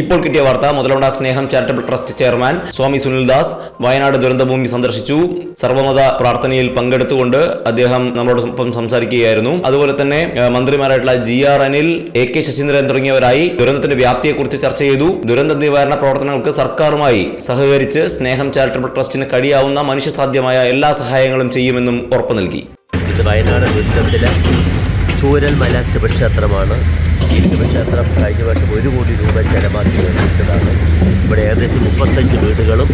ഇപ്പോൾ കിട്ടിയ വാർത്ത മുതലുണ്ട സ്നേഹം charitable trust chairman swami Sunildas Wayanad ദുരന്തഭൂമി സന്ദർശിച്ചു. സർവമത പ്രാർത്ഥനയിൽ പങ്കെടുത്തുകൊണ്ട് അദ്ദേഹം നമ്മളോടൊപ്പം സംസാരിക്കുകയായിരുന്നു. അതുപോലെ തന്നെ മന്ത്രിമാരായിട്ടുള്ള G R Anil A K Saseendran തുടങ്ങിയവരായി ദുരന്തത്തിന്റെ വ്യാപ്തിയെക്കുറിച്ച് ചർച്ച ചെയ്തു. ദുരന്ത നിവാരണ പ്രവർത്തനങ്ങൾക്ക് സർക്കാരുമായി സഹകരിച്ച് സ്നേഹം ചാരിറ്റബിൾ ട്രസ്റ്റിന് കഴിയാവുന്ന മനുഷ്യസാധ്യമായ എല്ലാ സഹായങ്ങളും ചെയ്യുമെന്നും ഉറപ്പു നൽകി. ഇത് വയനാട് ദുരന്തത്തിലെ ചൂരൽമല ശിവക്ഷേത്രമാണ് ശിവക്ഷേത്രം കഴിഞ്ഞ വർഷം ഒരു കോടി രൂപ ചെലവാക്കി നിർമ്മിച്ചതാണ്. ഇവിടെ ഏകദേശം മുപ്പത്തഞ്ച് വീടുകളും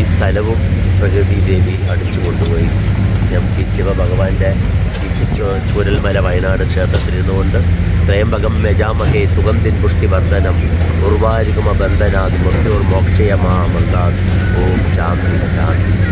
ഈ സ്ഥലവും പ്രകൃതി ദേവി അടിച്ചു കൊണ്ടുപോയി. നമുക്ക് ഈ ശിവഭഗവാന്റെ ഈ ചുരൽമല വയനാട് ക്ഷേത്രത്തിൽ ഇരുന്നുകൊണ്ട് ത്രയംബകം മെജാമഹേ സുഗന്ധിൻ പുഷ്ടിവർദ്ധനം ഉർവാരികുമ ബന്ധനാത് മൃത്യുർ മോക്ഷയമാമൃതാത് ഓം ശാന്തി ശാന്തി.